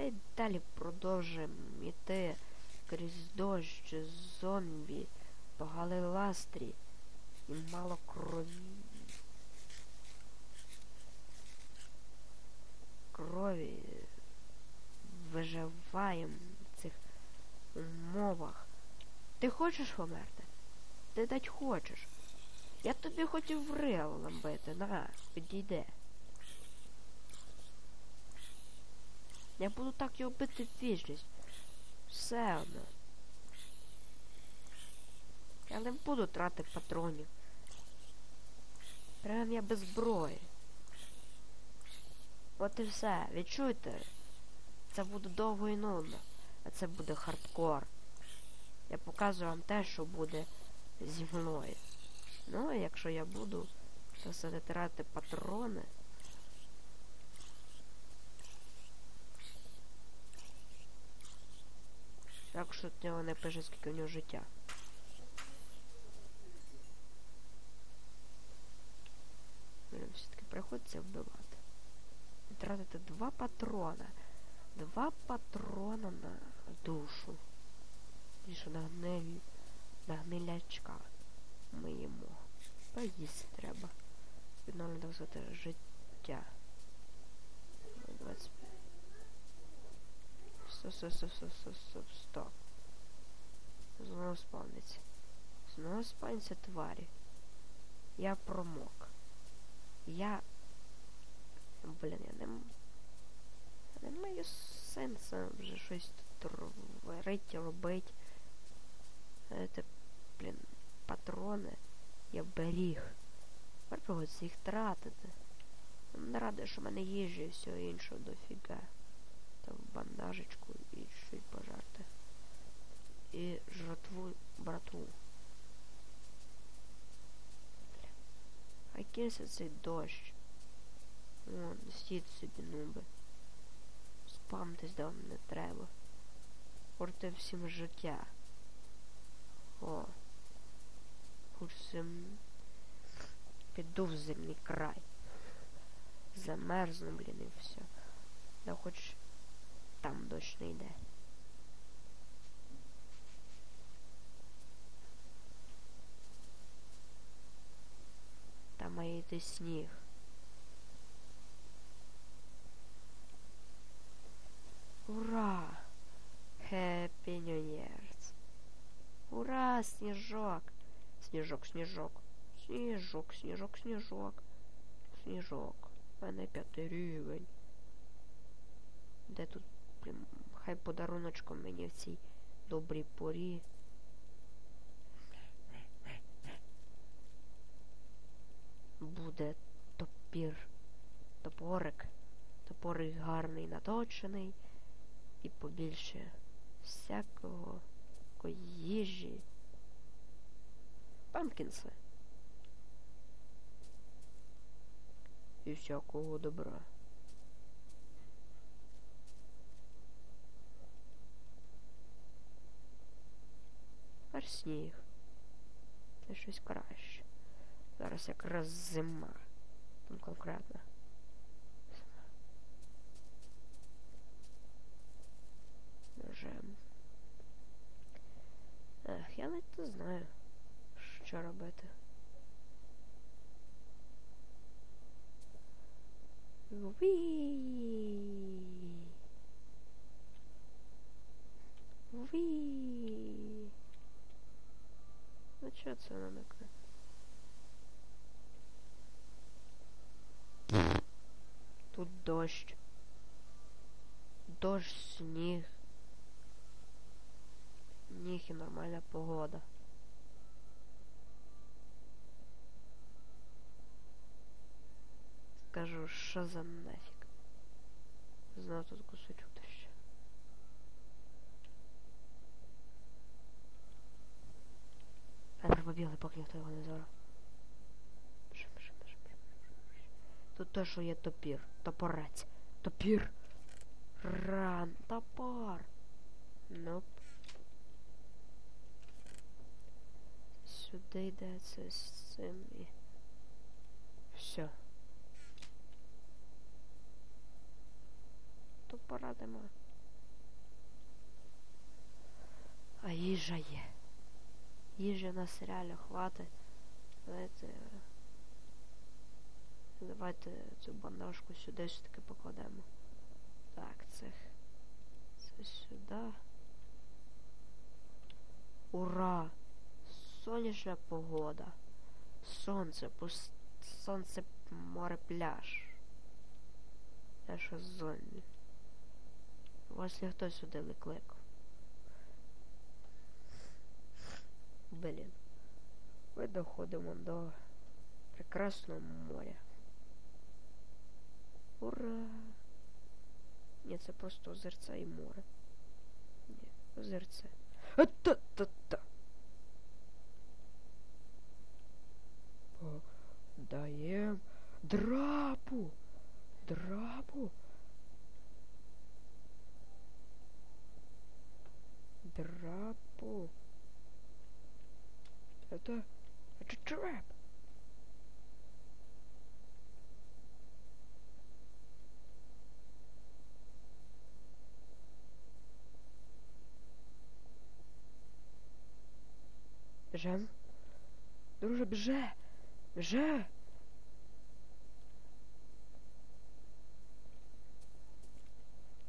й далі продовжуємо йти крізь дощ, зомбі, погали ластрі і мало крові. Крові виживаємо в цих умовах. Ти хочеш померти? Ти дать хочеш. Я тобі хотів рил ламбити, на, підійде. Я буду так його бити вічність. Все одно. Я не буду тратити патронів. Прям я без зброї. От і все. Відчуйте. Це буде довго і нудно. А це буде хардкор. Я показую вам те, що буде зі мною. Ну, а якщо я буду все не тратити патрони. Так що в нього не пише, скільки у нього життя. Все-таки приходиться вбивати. І тратити два патрона. Два патрона на душу. І на гниль... на гнилячка ми їмо. Поїсти треба. Відновлено так сказати життя. 20. Стоп, стоп, стоп, стоп, стоп, стоп, стоп. Знову спавниться. Знову спавниться тварі. Я промок. Я... Блін, я не... Я не маю сенсу вже щось тут варити, робити. Це, блін, патрони. Я беріг. Приходиться їх тратити. Не радий, що в мене їжі і всього іншого дофіга. Там бандажечку і щось пожарти. І жратву братву. А кинься цей дощ. Вон, стіть собі нуби. Спамтесь, вам не треба. Порте всім життя. О. Хоч. Піду в зимний край. Замерзну, блін, і все. Да хоч там дощ не йде. Має сніг. Ура! Happy New Year's! Ура, сніжок! Сніжок, сніжок. Сніжок, сніжок, сніжок. Сніжок. У мене п'ятий рівень. Де тут, блін, хай подаруночком мені в цій добрій порі. Буде топір. Топорик. Топорик гарний, наточений. І побільше всякого їжі. Памкінси. І всякого добра. Тепер сніг. Це щось краще. Зараз якраз зима. Там конкретно. Вже. Ех, я навіть не знаю, що робити. Ві. Ві. Ну чого це вона Тут дощ. Дощ, сніг. Сніг і нормальна погода. Скажу, що за нафіг. Знав тут кусочок дощу. Тепер побігли, поки ніхто його не зорав. то те, є топір. Топорець. Топір. Ран, топор. Ноп. Сюди йдеться з цим і... Все. Топора нема. А їжа є. Їжа нас реально хватить. Знаєте... Давайте цю бандажку сюди все-таки покладемо. Так, це. Це сюди. Ура! Сонячна погода. Сонце, пус... сонце, море, пляж. Що зомбі. Вас ніхто сюди не кликав. Блін. Ми доходимо до прекрасного моря. Ура! Ні, це просто озерця і море. Ні, озерце. А-та-та-та! Даєм драпу! Драпу! Драпу! Это... Это трап! Біжем? Друже, біже! Біже!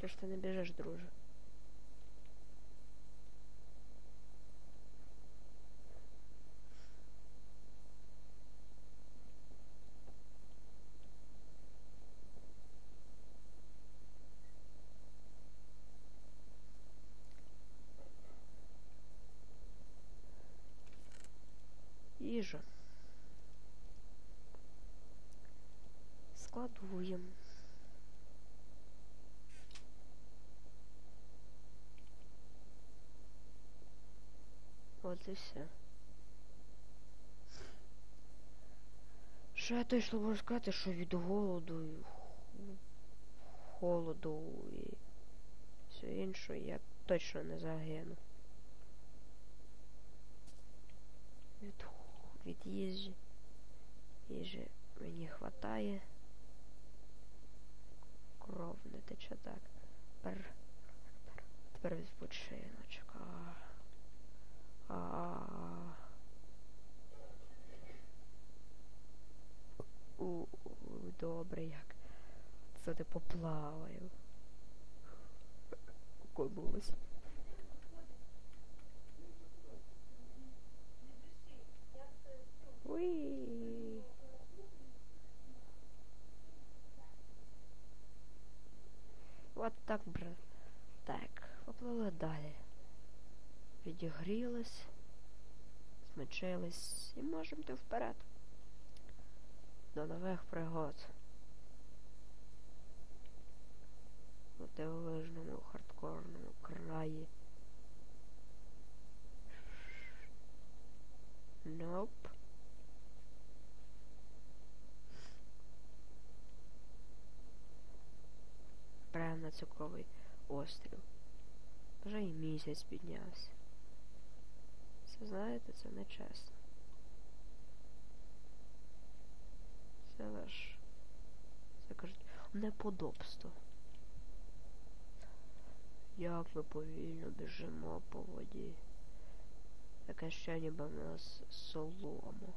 Чого ж ти не біжиш, Їжа. Складуємо. От і все. Що я точно можу сказати, що від голоду і холоду і все інше я точно не загину. Від, від їжі. Їжі мені хватає. Кров не тече так. Тепер, тепер відпочиночок. А, а, у, у, добре як. Це ти поплаваю. Окунулась. Далі. Відігрілись, змочились і можемо йти вперед. До нових пригод. У дивовижному хардкорному краї. Nope. Прямо на цукровий острів. Вже і місяць піднявся. Це знаєте, це не чесно. Це ваш. Це кажуть неподобство. Як ми повільно біжимо по воді. Таке ще ніби в нас солому.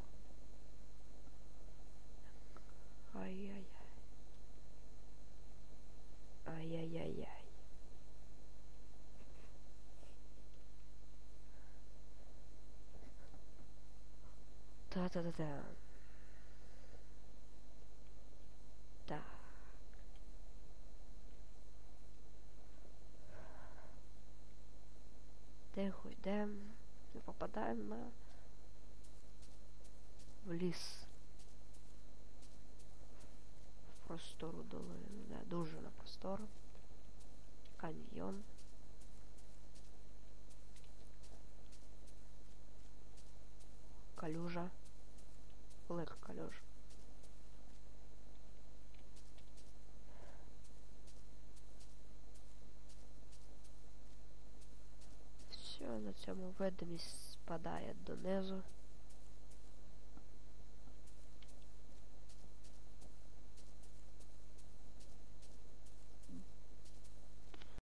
Ай-яй-яй. Ай-яй-яй-яй. Та-та-та-та. Так. Тихо йдемо. Не попадаємо на в ліс. В простору долину. Да, дуже на простору. Каньйон. Калюжа. Велика калюжа. Все, на цьому видимість спадає донизу.